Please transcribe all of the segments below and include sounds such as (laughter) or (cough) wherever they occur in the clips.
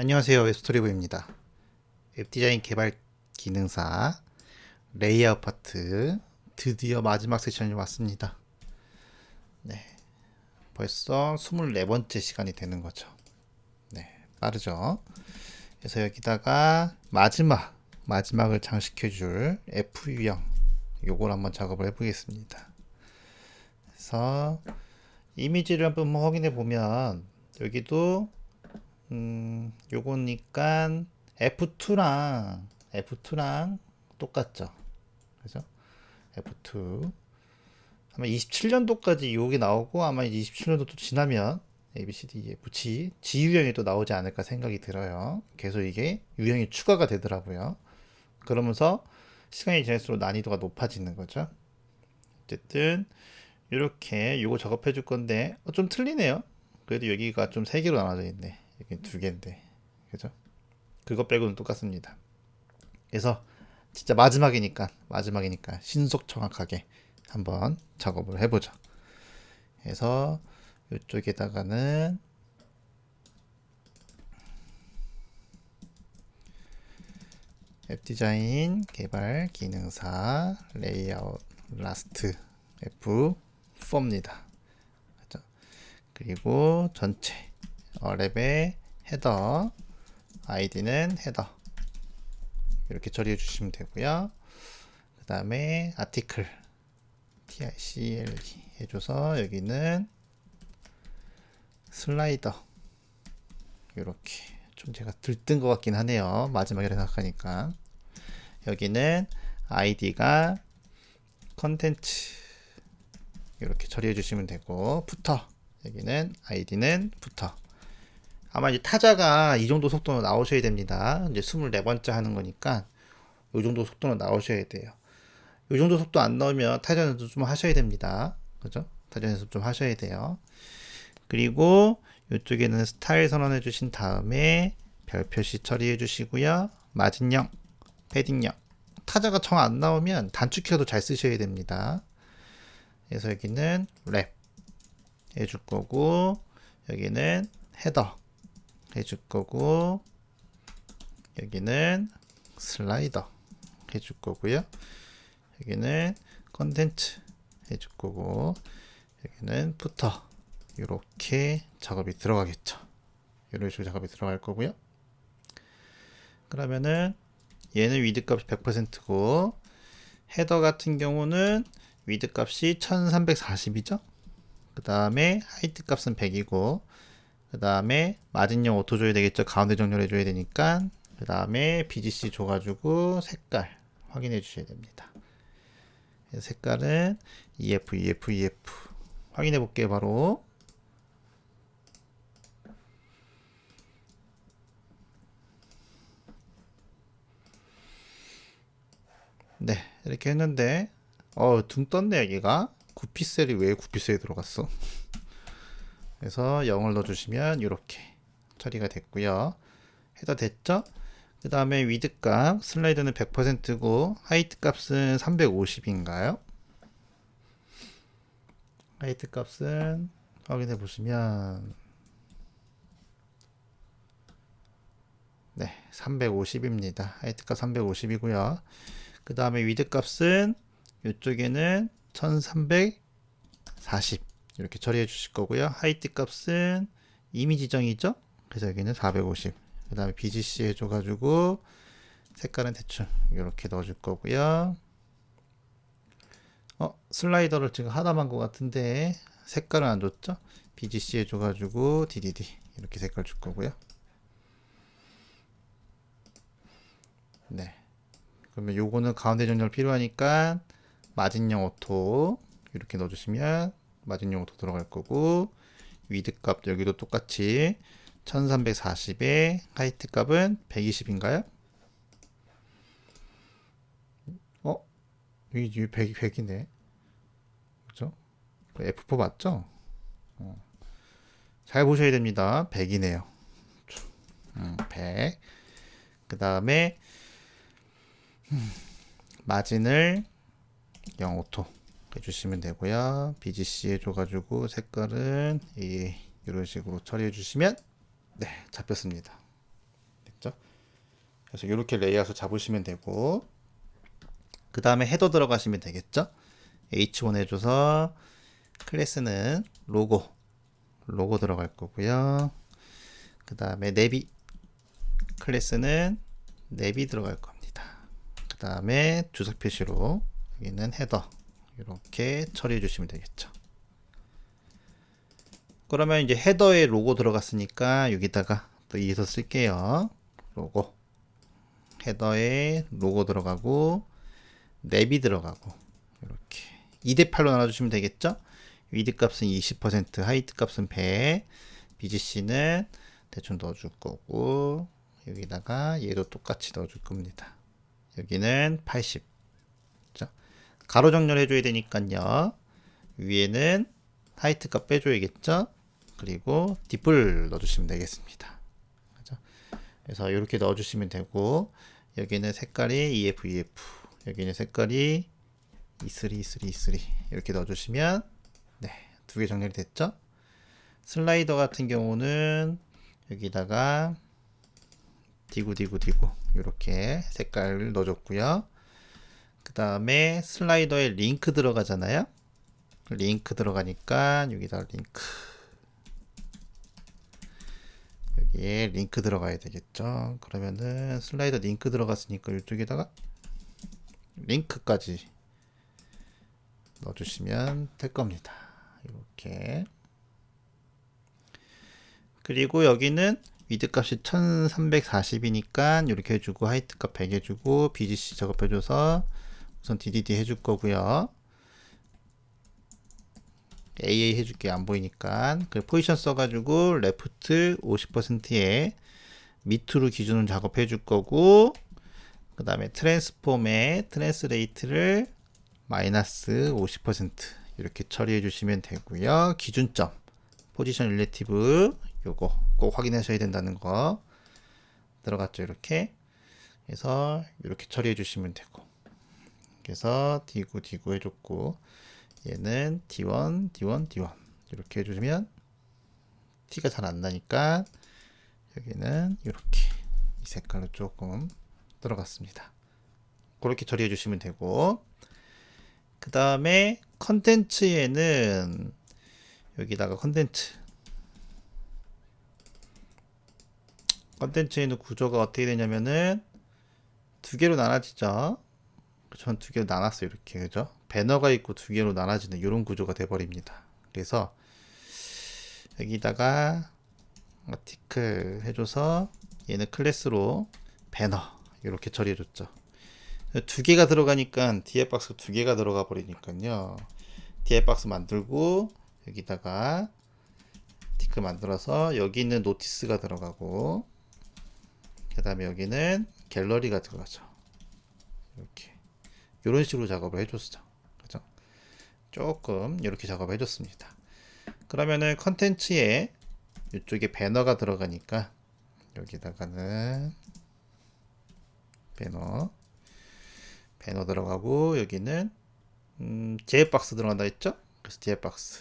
안녕하세요. 웹스토리브입니다. 웹디자인 개발 기능사 레이아웃 파트 드디어 마지막 세션이 왔습니다. 네. 벌써 24번째 시간이 되는 거죠. 네. 빠르죠? 그래서 여기다가 마지막 마지막을 장식해 줄 F 유형 요걸 한번 작업을 해 보겠습니다. 그래서 이미지를 한번 확인해 보면 여기도 음, 요거니까 F2랑 F2랑 똑같죠. 그죠? F2 아마 27년도까지 요게 나오고 아마 27년도 또 지나면 A, B, C, D, F, G G 유형이 또 나오지 않을까 생각이 들어요. 계속 이게 유형이 추가가 되더라고요. 그러면서 시간이 지날수록 난이도가 높아지는 거죠. 어쨌든 이렇게 요거 작업해 줄 건데 어, 좀 틀리네요. 그래도 여기가 좀 세 개로 나눠져 있네. 여기 두 개인데. 그죠? 그거 빼고는 똑같습니다. 그래서 진짜 마지막이니까 마지막이니까 신속 정확하게 한번 작업을 해보죠. 그래서 이쪽에다가는 앱 디자인 개발 기능사 레이아웃 라스트 F4입니다. 그죠? 그리고 전체 어 랩의 헤더 아이디는 헤더. 이렇게 처리해 주시면 되고요. 그 다음에 아티클 ticl 해줘서 여기는 슬라이더. 이렇게 좀 제가 들뜬 것 같긴 하네요. 마지막에 생각하니까. 여기는 아이디가 컨텐츠. 이렇게 처리해 주시면 되고 부터. 여기는 아이디는 부터 아마 이제 타자가 이 정도 속도로 나오셔야 됩니다. 이제 24번째 하는 거니까 이 정도 속도로 나오셔야 돼요. 이 정도 속도 안 나오면 타자 연습 좀 하셔야 됩니다. 그죠? 타자 연습 좀 하셔야 돼요. 그리고 이쪽에는 스타일 선언해 주신 다음에 별 표시 처리해 주시고요. 마진형, 패딩형. 타자가 정 안 나오면 단축키도 잘 쓰셔야 됩니다. 그래서 여기는 랩 해줄 거고 여기는 헤더 해줄 거고 여기는 슬라이더 해줄 거고요. 여기는 컨텐츠 해줄 거고 여기는 부터 이렇게 작업이 들어가겠죠. 이런 식으로 작업이 들어갈 거고요. 그러면은 얘는 위드 값이 100%고 헤더 같은 경우는 위드 값이 1340이죠. 그 다음에 하이트 값은 100이고 그 다음에 마진형 오토 줘야 되겠죠. 가운데 정렬해 줘야 되니까 그 다음에 BGC 줘가지고 색깔 확인해 주셔야 됩니다. 색깔은 EF, EF, EF 확인해 볼게요. 바로 네 이렇게 했는데 어둥 떴네 여기가 9피셀이 왜 9피셀에 들어갔어 그래서 0을 넣어주시면 이렇게 처리가 됐고요. 헤더 됐죠? 그 다음에 위드 값 슬라이드는 100%고 하이트 값은 350인가요? 하이트 값은 확인해 보시면 네 350입니다. 하이트 값 350이고요. 그 다음에 위드 값은 이쪽에는 1340 이렇게 처리해 주실 거고요. 하이트 값은 이미 지정이죠. 그래서 여기는 450. 그 다음에 BGC 해줘가지고 색깔은 대충 이렇게 넣어줄 거고요. 어 슬라이더를 지금 하나만 것 같은데 색깔은 안 줬죠? BGC 해줘가지고 DDD 이렇게 색깔 줄 거고요. 네. 그러면 요거는 가운데 정렬 필요하니까 마진형 오토 이렇게 넣어주시면 마진용 오토 들어갈 거고 위드 값 여기도 똑같이 1340에 하이트 값은 120인가요? 어? 여기 100, 100이네 그죠? F4 맞죠? 어. 잘 보셔야 됩니다 100이네요 음, 100. 그 다음에 마진을 0 오토 해주시면 되고요. BGC 해줘가지고 색깔은 이, 이런 식으로 처리해 주시면 네 잡혔습니다. 그래서 이렇게 레이아웃을 잡으시면 되고 그 다음에 헤더 들어가시면 되겠죠. H1 해줘서 클래스는 로고 로고 들어갈 거고요. 그 다음에 내비 클래스는 내비 들어갈 겁니다. 그 다음에 주석 표시로 여기는 헤더 이렇게 처리해 주시면 되겠죠. 그러면 이제 헤더에 로고 들어갔으니까 여기다가 또 이어서 쓸게요. 로고 헤더에 로고 들어가고 랩이 들어가고 이렇게 2대 8로 나눠 주시면 되겠죠? 위드 값은 20%, 하이트 값은 100, BGC는 대충 넣어 줄 거고 여기다가 얘도 똑같이 넣어 줄 겁니다. 여기는 80. 자, 가로 정렬 해줘야 되니까요. 위에는 하이트 값 빼줘야겠죠? 그리고 딥을 넣어주시면 되겠습니다. 그래서 이렇게 넣어주시면 되고 여기는 색깔이 EF, EF 여기는 색깔이 E3, E3, E3 이렇게 넣어주시면 네, 두 개 정렬이 됐죠? 슬라이더 같은 경우는 여기다가 디구 디구 디구 이렇게 색깔을 넣어줬고요. 그 다음에 슬라이더에 링크 들어가잖아요. 링크 들어가니까 여기다 링크 여기에 링크 들어가야 되겠죠. 그러면은 슬라이더 링크 들어갔으니까 이쪽에다가 링크까지 넣어주시면 될 겁니다. 이렇게 그리고 여기는 위드 값이 1340이니까 이렇게 해주고 하이트 값 100 해주고 BGC 작업해줘서 우선 DDD 해줄 거고요. AA 해줄게 안 보이니까. 그 포지션 써가지고 레프트 50%에 밑으로 기준으로 작업해 줄 거고 그 다음에 트랜스폼의 트랜스레이트를 마이너스 50% 이렇게 처리해 주시면 되고요. 기준점 포지션 릴레티브 요거 꼭 확인하셔야 된다는 거. 들어갔죠 이렇게? 그래서 이렇게 처리해 주시면 되고 그래서 디구 디구 해줬고 얘는 D1, D1, D1 이렇게 해주시면 티가 잘 안 나니까 여기는 이렇게 이 색깔로 조금 들어갔습니다. 그렇게 처리해 주시면 되고 그 다음에 컨텐츠에는 여기다가 컨텐츠 컨텐츠에는 구조가 어떻게 되냐면은 두 개로 나눠지죠. 전 두 개로 나눴어요 이렇게 그죠? 배너가 있고 두 개로 나눠지는 이런 구조가 돼버립니다. 그래서 여기다가 아티클 해줘서 얘는 클래스로 배너 이렇게 처리해줬죠. 두 개가 들어가니까 뒤에 박스 두 개가 들어가 버리니까요. 뒤에 박스 만들고 여기다가 티크 만들어서 여기 있는 노티스가 들어가고 그 다음에 여기는 갤러리가 들어가죠. 이렇게 이런 식으로 작업을 해줬죠. 그죠? 조금 이렇게 작업을 해줬습니다. 그러면은 컨텐츠에 이쪽에 배너가 들어가니까 여기다가는 배너 배너 들어가고 여기는 음, 제휴 박스 들어간다 했죠? 그래서 제휴 박스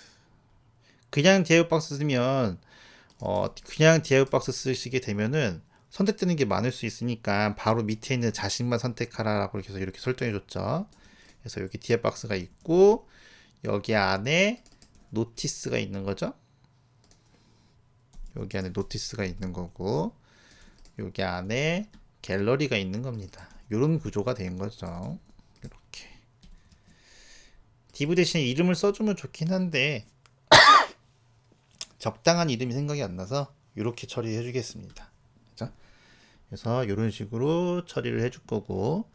그냥 제휴 박스 쓰면 어, 그냥 제휴 박스 쓰시게 되면은 선택되는 게 많을 수 있으니까 바로 밑에 있는 자식만 선택하라라고 해서 이렇게 설정해 줬죠. 그래서 여기 뒤에 박스가 있고 여기 안에 노티스가 있는 거죠. 여기 안에 노티스가 있는 거고 여기 안에 갤러리가 있는 겁니다. 이런 구조가 된 거죠. 이렇게 디브 대신 이름을 써주면 좋긴 한데 (coughs) 적당한 이름이 생각이 안 나서 이렇게 처리해 주겠습니다. 그래서 이런 식으로 처리를 해줄 거고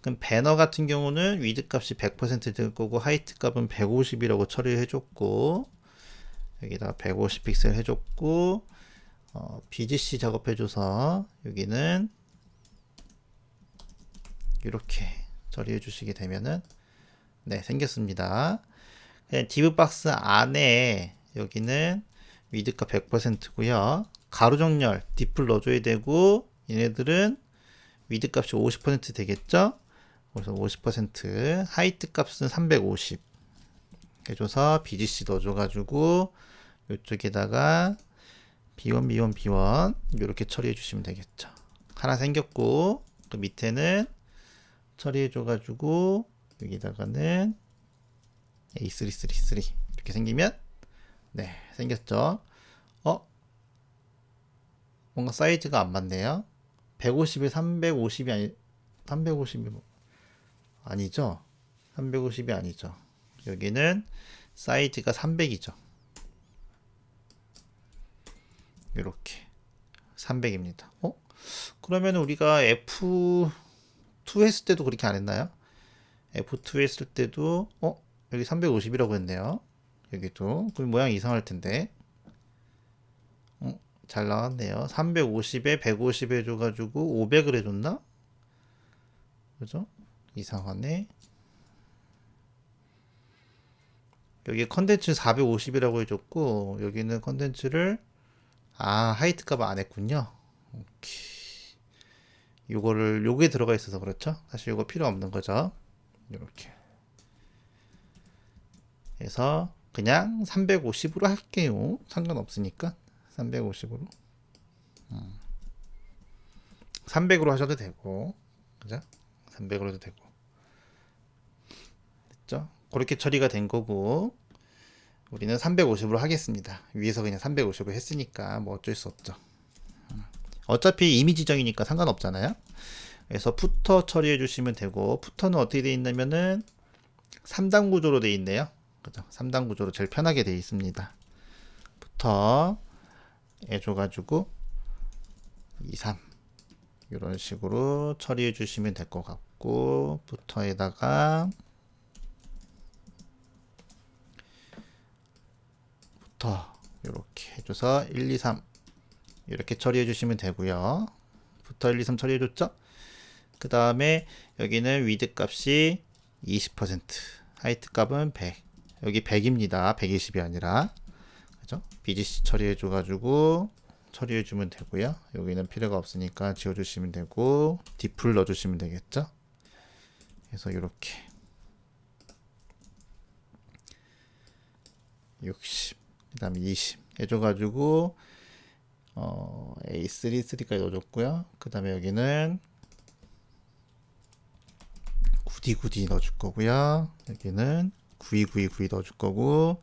그럼 배너 같은 경우는 위드 값이 100%될 거고 하이트 값은 150이라고 처리를 해줬고 여기다 150 픽셀 해줬고 어, BGC 작업해줘서 여기는 이렇게 처리해 주시게 되면은 네 생겼습니다. 디브 박스 안에 여기는 위드값 100%고요. 가로 정렬 딥을 넣어줘야 되고 얘네들은 위드 값이 50% 되겠죠? 그래서 50% 하이트 값은 350 해줘서 BGC 넣어줘가지고 이쪽에다가 B1, B1, B1 이렇게 처리해 주시면 되겠죠. 하나 생겼고 또 밑에는 처리해 줘가지고 여기다가는 A333 이렇게 생기면 네 생겼죠. 어 뭔가 사이즈가 안 맞네요. 150에 350이 아니 350이 뭐 아니죠? 350이 아니죠. 여기는 사이즈가 300이죠. 이렇게 300입니다. 어? 그러면 우리가 F2 했을 때도 그렇게 안 했나요? F2 했을 때도 어? 여기 350이라고 했네요. 여기도 그럼 모양이 이상할 텐데. 어? 잘 나왔네요. 350에 150 해줘가지고 500을 해줬나? 그죠? 이상하네. 여기 컨텐츠 450이라고 해줬고 여기는 컨텐츠를 아 하이트 값 안 했군요. 오케이. 요거를 요게 들어가 있어서 그렇죠. 사실 요거 필요 없는 거죠. 이렇게 해서 그냥 350으로 할게요. 상관없으니까 350으로. 300으로 하셔도 되고, 그죠? 300으로 해도 되고. 됐죠? 그렇게 처리가 된 거고, 우리는 350으로 하겠습니다. 위에서 그냥 350으로 했으니까 뭐 어쩔 수 없죠. 어차피 이미 지정이니까 상관없잖아요. 그래서 푸터 처리해 주시면 되고, 푸터는 어떻게 되어 있냐면은 3단 구조로 되어 있네요. 그죠? 3단 구조로 제일 편하게 되어 있습니다. 푸터 해줘가지고 2, 3 이런 식으로 처리해 주시면 될 것 같고 부터에다가 부터 이렇게 해줘서 1, 2, 3 이렇게 처리해 주시면 되고요. 부터 1, 2, 3 처리해 줬죠? 그 다음에 여기는 위드 값이 20% 하이트 값은 100 여기 100입니다. 120이 아니라 그죠? BGC 처리해 줘가지고 처리해 주면 되고요. 여기는 필요가 없으니까 지워 주시면 되고 디플 넣어 주시면 되겠죠? 그래서 이렇게 60 그 다음에 20 해줘가지고 어, A3, 3까지 넣어줬고요. 그 다음에 여기는 9D, 9D 넣어줄 거고요. 여기는 92, 92, 92 넣어줄 거고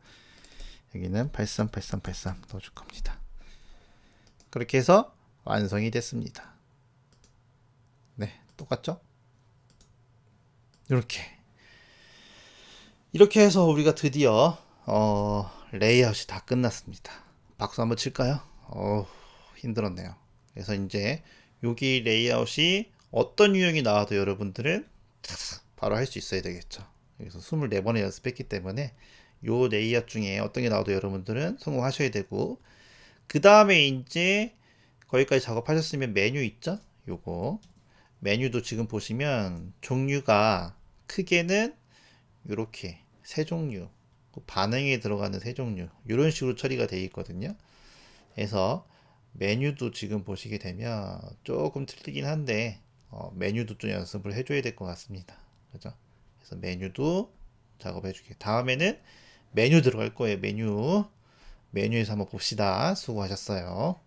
여기는 83, 83, 83 넣어줄 겁니다. 그렇게 해서 완성이 됐습니다. 네, 똑같죠? 이렇게 이렇게 해서 우리가 드디어 어, 레이아웃이 다 끝났습니다. 박수 한번 칠까요? 어, 힘들었네요. 그래서 이제 여기 레이아웃이 어떤 유형이 나와도 여러분들은 바로 할 수 있어야 되겠죠. 그래서 24번에 연습했기 때문에 요 레이아웃 중에 어떤 게 나와도 여러분들은 성공하셔야 되고 그 다음에 이제 거기까지 작업하셨으면 메뉴 있죠? 요거 메뉴도 지금 보시면 종류가 크게는 이렇게 세 종류 그 반응에 들어가는 세 종류 이런 식으로 처리가 되어 있거든요. 그래서 메뉴도 지금 보시게 되면 조금 틀리긴 한데 어, 메뉴도 좀 연습을 해줘야 될 것 같습니다. 그죠? 그래서 메뉴도 작업해 주게. 다음에는 메뉴 들어갈 거예요. 메뉴 메뉴에서 한번 봅시다. 수고하셨어요.